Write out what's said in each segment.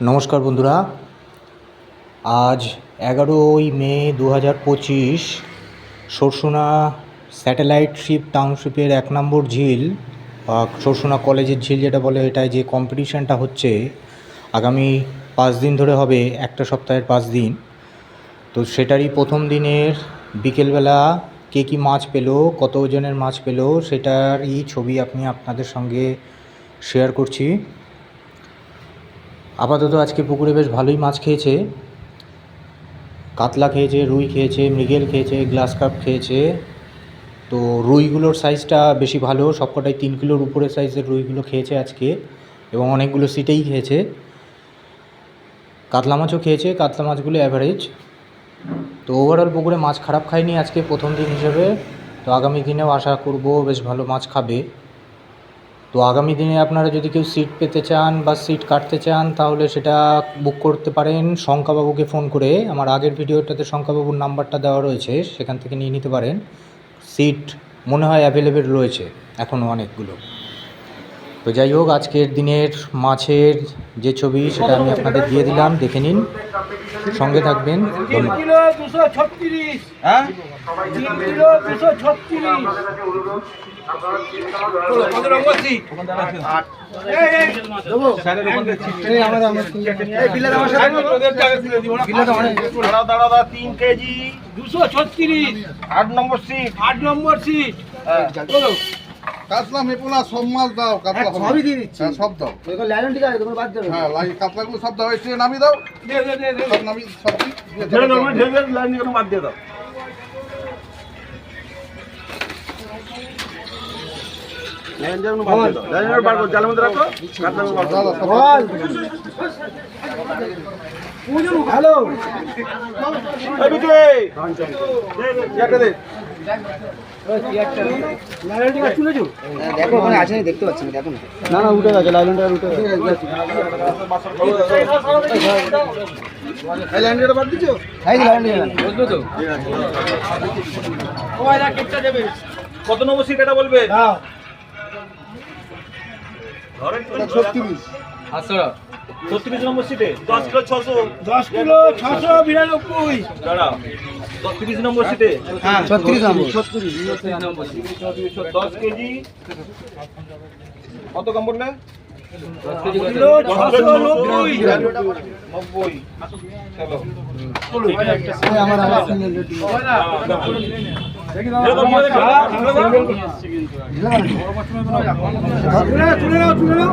নমস্কার বন্ধুরা। আজ এগারোই মে দু হাজার পঁচিশ, সরসোনা স্যাটেলাইট শিপ টাউনশিপের এক নম্বর ঝিল বা সরসোনা কলেজের ঝিল যেটা বলে এটায় যে কম্পিটিশানটা হচ্ছে, আগামী পাঁচ দিন ধরে হবে, একটা সপ্তাহের পাঁচ দিন। তো সেটারই প্রথম দিনের বিকেলবেলা কে কী মাছ পেল, কত ওজনের মাছ পেল, সেটারই ছবি আপনি আপনাদের সঙ্গে শেয়ার করছি। আপাতত আজকে পুকুরে বেশ ভালোই মাছ খেয়েছে। কাতলা খেয়েছে, রুই খেয়েছে, মৃগেল খেয়েছে, গ্লাস কাপ খেয়েছে। তো রুইগুলোর সাইজটা বেশি ভালো, সবকটাই তিন কিলোর উপরে সাইজের রুইগুলো খেয়েছে আজকে এবং অনেকগুলো সিটেই খেয়েছে। কাতলা মাছও খেয়েছে, কাতলা মাছগুলো অ্যাভারেজ তো ওভারঅল পুকুরে মাছ খারাপ খায়নি আজকে প্রথম দিন হিসেবে। তো আগামী দিনেও আশা করব বেশ ভালো মাছ খাবে। তো আগামী দিনে আপনারা যদি কেউ সিট পেতে চান বা সিট কাটতে চান, তাহলে সেটা বুক করতে পারেন। শঙ্কাবাবুকে ফোন করে। আমার আগের ভিডিওটাতে শঙ্কাবাবুর নাম্বারটা দেওয়া রয়েছে, সেখান থেকে নিয়ে নিতে পারেন। সিট মনে হয় অ্যাভেলেবেল রয়েছে, এখনও অনেকগুলো। তো যাই হোক, আজকের দিনের মাছের যে ছবি, সেটা আমি আপনাদের দিয়ে দিলাম। দেখে নিন। সঙ্গে থাকবেন তিন হ্যাঁ কেজি দুশো ছত্রিশ আট নম্বর সিট আট নম্বর সিট হ্যাঁ। কাতলা মেপোলা সব মাছ দাও কাতলা সবই দিয়ে দিচ্ছি। হ্যাঁ, সব দাও। লাইন ঠিক আছে তোমার বাদ দেবে। হ্যাঁ লাই কাতলাগুলো সব দাও এসে নামিয়ে দাও। দে দে দে সব নামিয়ে সব দিয়ে দাও, দাও। দাও, লাইন দিয়ে বাদ দিয়ে দাও। লাইন বাদ দাও। লাইন দিয়ে বার জালের মধ্যে রাখো, কাতলাগুলো বার দাও, দাও, হ্যালো। এই এই। দে। দেখো ওখানে আছে দেখতে পাচ্ছি না দেখো না। না না উঠে গেছে লাইনটা উঠে গেছে। দিয়ে বাদ দিছো? এই যে লাইন দিয়ে গেল। বুঝলো তো ওই না কেটটা দেবে কত নম্বর সিট এটা বলবে? দাও। ছত্রিশ। ছত্রিশ নম্বর সিটে দশ কিলো ছশো। দশ কিলো ছশো বিরানব্বই। দাঁড়াও। তিরিশ নম্বর সিটে হ্যাঁ ছত্রিশ নম্বর। দশ কেজি। কত কম আমার আমার সিঙ্গেল তুলে নাও তুলে নাও।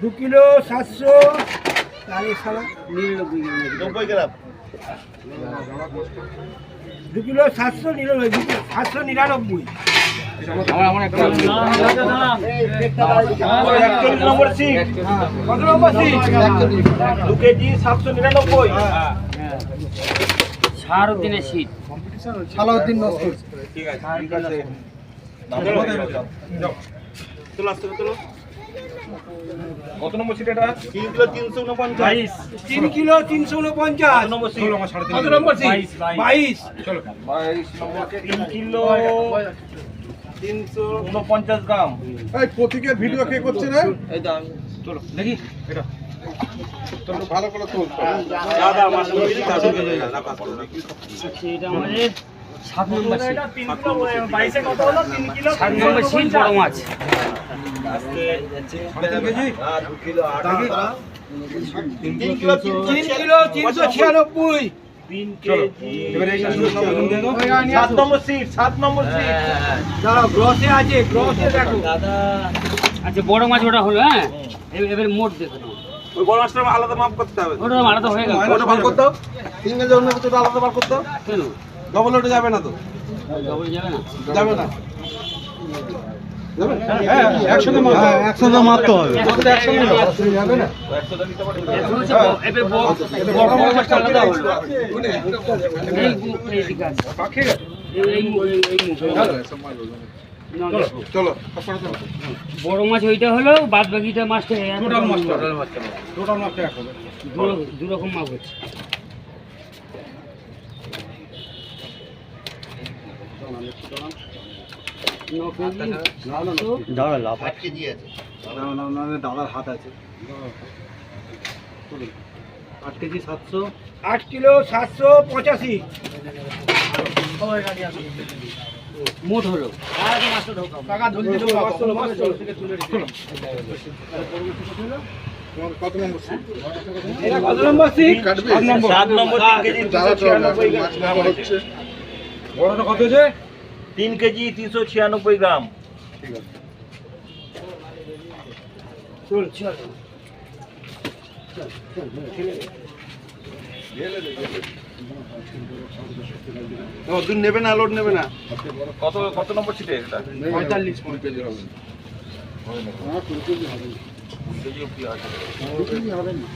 দু কিলো সাতশো আরে সালা নব্বই গ্রাম দু কিলো সাতশো নিরানব্বই সাতশো নিরানব্বই দু কেজি সাতশো নিরানব্বই শাহরুদ্দিনের সিট সালাউদ্দিন ঠিক আছে কত নম্বর সিট এটা? তিন কিলো তিনশো উনপঞ্চাশ। তিন কিলো তিনশো উনপঞ্চাশ। নম্বর সিট কত নম্বর সিট বাইশ বাইশ। নম্বর তিন কিলো তিনশো উনপঞ্চাশ গ্রাম। এই প্রতীকের ভিডিও কে করছে রে? চলো দেখি। এটা। ভালো করে তোল। দাদা সাত নম্বর সিট সাত নম্বর সিট বড় মাছ। তিন কিলো তিনশো ছিয়ানব্বই। সাত নম্বর সিট সাত নম্বর সিট দাঁড়াও গ্রসে আছে গ্রসে দেখো। আচ্ছা বড় মাছ ওটা হলো হ্যাঁ? এবার মোট দেখো ওই বড় মাছটা আলাদা মাপ করতে হবে। ওটা আলাদা হয়ে গেল। ওটা ভাগ করতে হবে? সিঙ্গেল জন্য আলাদা ভাগ করতে হবে। ডবল ওটা যাবে না তো? ডবল যাবে না। যাবে না। হ্যাঁ মারতে হবে। এবার ব- বড়। না, মাছ ওইটা হলো বাদ বাকিটা মাছটা টোটাল মাছটা। টোটাল মাছটা। এক হবে দু- দু রকম মাছ হচ্ছে ন কেজি সাতশো, দাদার হাত আছে আট কেজি সাতশো আট কিলো সাতশো পঁচাশি মোট হলো কত নম্বর কত নম্বর সিট কাটবে সাত নম্বর বড়টা কত আছে তিন কেজি তিনশো ছিয়ানব্বই গ্রাম। ঠিক আছে। চল চল। দুধ নেবে না লোড নেবে না? কত কত নম্বর এটা? পঁয়তাল্লিশ কুড়ি কেজি হবে। কুড়ি কেজি হবে কেজি না।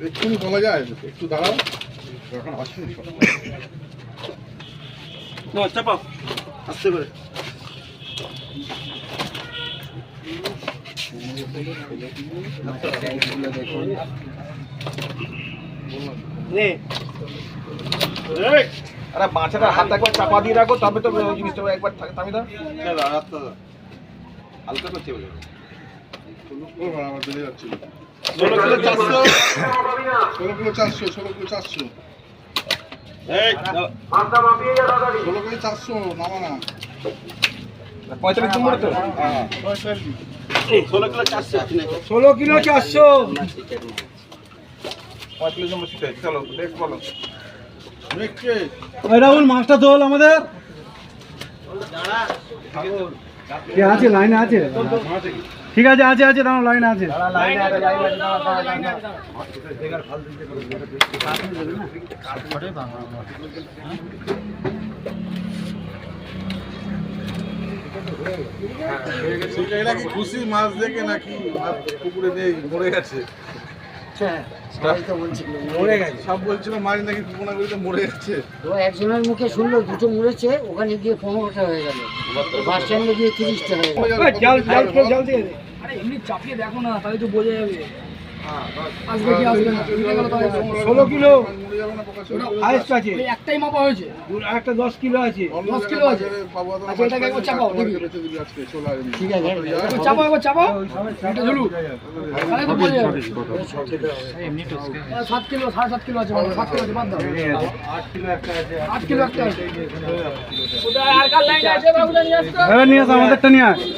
এক্ষুনি বলা যায় একটু দাঁড়াও এখন আসুন আসতে পারে নে আরে মাছের হাত একবার চাপা দিয়ে রাখো তবে তো ওই জিনিসটা একবার থাকে থামি দাও। হালকা করছে বলে আমার বেড়ে ষোলো কিলো চারশো। ষোলো কিলো চারশো ষোলো কিলো চারশো। ষোলো কেজি চারশো নামা না। পঁয়তাল্লিশ নম্বর তো। হ্যাঁ ষোলো কিলো চারশো। ষোলো কিলো চারশো। পঁয়তাল্লিশ নম্বর ছিটে চলো দেখ বলো। রাহুল মাছটা তোল আমাদের। কে আছে? লাইনে আছে? ঠিক আছে আছে আছে দাঁড়াও লাইনে আছে। খুশি মাছ দেখে নাকি? পুকুরে নেই মরে গেছে। মরে গেছে সব বলছিল মাছ নাকি পুকুনাগুলিতে মরে গেছে তো একজনের মুখে শুনলো দুটো মরেছে ওখানে গিয়ে পনেরোটা হয়ে গেল বাস স্ট্যান্ডে গিয়ে তিরিশটা হয়ে গেল ওই জল জল জল জল দিয়ে দে ষোলো কিলো মরে যাবে না? পোকা চলে হাইস্ট আছে। একটাই মাপা হয়েছে। একটা দশ কিলো আছে। দশ কিলো আছে। আচ্ছা, এটাকে একবার চাপাও। ঠিক আছে। চাপাও একবার চাপাও। এটা ঝুলুক তাহলে তো বোঝা যাবে। সাত কিলো সাড়ে সাত কিলো আছে সাত কিলো আছে বাদ দাও। আট কিলো একটা আছে। কোথায়? আর কার লাইনে আছে? বাবুটা নিয়ে আসতো আসো আমাদেরটা নিয়ে কেজি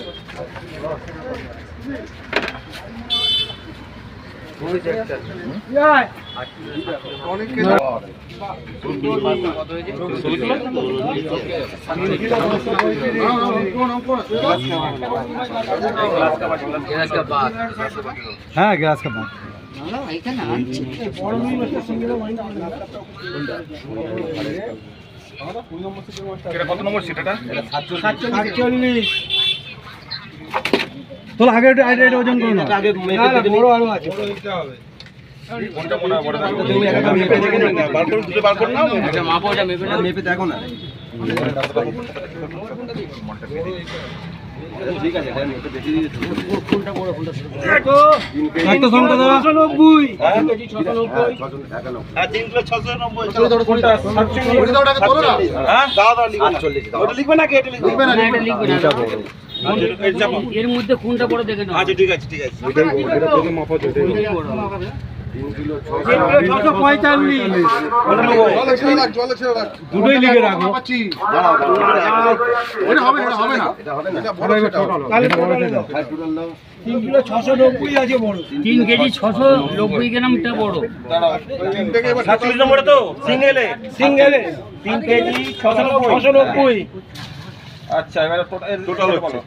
হ্যাঁ গ্যাস কাপ। কত নম্বর ছিট এটা? সাতচল্লিশ। তোর আগে একটু এটা ওজন করো না। আগে না, বড় আরও আছে। মাপো এটা মেপে দেখো একটা লিখবে লিখবে। না, লিখবে না। এর মধ্যে কোনটা বড় দেখে আচ্ছা ঠিক আছে ঠিক আছে। দুটোই লিখে রাখো। ওটা হবে না, ওটা হবে না। এটা বড় সেটা হবে। তাহলে টোটালে দাও। তিন কিলো ছশো নব্বই আছে বড়। তিন কেজি ছশো নব্বই গ্রামটা বড়। সাতচল্লিশ নম্বরে তো? সিঙ্গেলে। সিঙ্গেলে। তিন কেজি ছশো নব্বই। আচ্ছা এবারে টোটাল টোটাল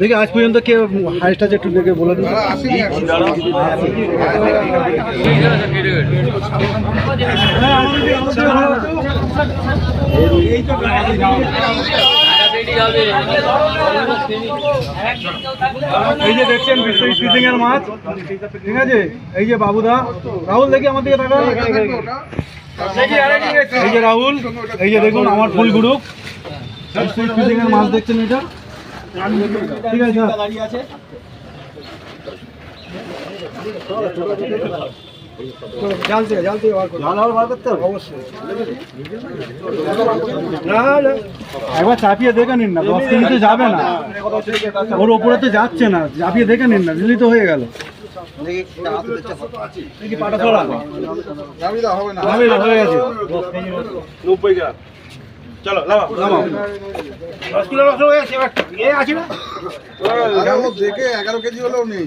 দেখে। আজ পর্যন্ত কে হাইস্ট আছে একটু দেখে বলে দিন। আসেনি এখন। এই যে দেখছেন বিশ্ব ফিশিং মাছ, ঠিক আছে? এই যে বাবুদা। রাহুল, দেখি আমার দিকে তাকা এই যে রাহুল, এই যে দেখুন আমার ফুল গ্রুপ এর মাছ দেখছেন এটা? ঠিক আছে জাল থেকে জাল থেকে বার করতে জাল বার করতে হবে? অবশ্যই। না না একবার চাপিয়ে দেখে নিন না দশ কেজিতে যাবে না। ওর ওপরে তো যাচ্ছে না চাপিয়ে দেখে নিন না দিলি তো হয়ে গেল। হয়ে নব্বই গ্রাম চলো। দশ কিলো হয়ে গেছে এবার আছে না? দেখে এগারো কেজি হলেও নেই।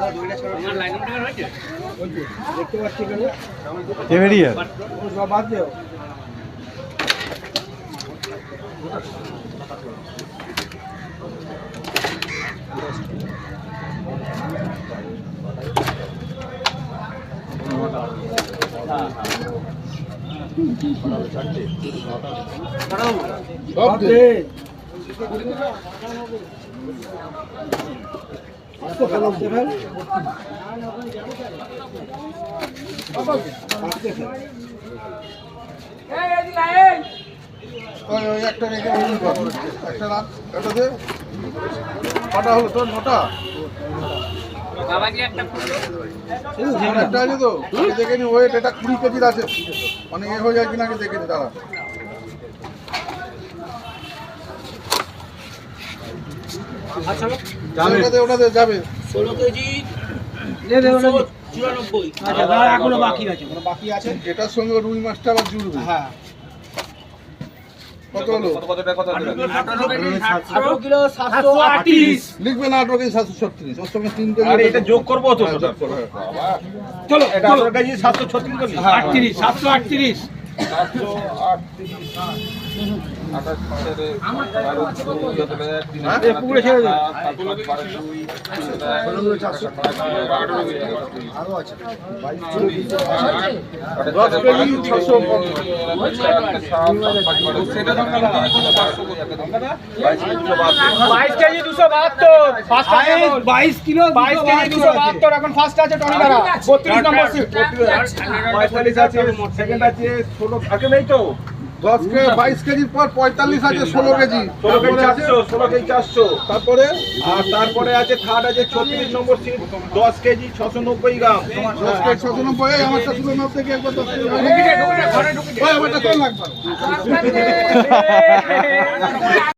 মাছ অ্যাটলেটিকের বাদ দে। বাদ দে একটা রেখে। একটা রাখ, একটা দে। কটা হলো তোর নটা অনেকটা আছে তো দেখে নি ওয়েট এটা কুড়ি কেজির আছে অনেক এ হয়ে যায় কিনা দেখে নি দাঁড়া ওটা দে, ওটা দে, যাবে আচ্ছা এখনও বাকি আছে বাকি আছে এটার সঙ্গে রুই মাছটা আবার জুড়বে হ্যাঁ আঠারো কেজি সাতশো ছত্রিশ ওর সঙ্গে তিন কেজি এটা যোগ করব তো হ্যাঁ, যোগ করো, হ্যাঁ। চলো আঠারো কেজি সাতশো ছত্রিশ আটত্রিশ সাতশো আটত্রিশ সাতশো আটত্রিশ এখন ফার্স্ট আছে সিট পঁয়তাল্লিশ আছে সেকেন্ড আছে ষোলো থাকে নেই তো। দশ কেজি বাইশ কেজির পর পঁয়তাল্লিশ আছে ষোলো কেজি। ষোলো কেজি চারশো ষোলো কেজি চারশো। তারপরে আর তারপরে আছে থার্ড আছে ছত্রিশ নম্বর সিট দশ কেজি ছশো নব্বই গ্রাম। দশ কেজি ছশো নব্বই এই আমারটা তুলে নাও থেকে একবার দশ কেজি ওই আমারটা তোল লাগবে।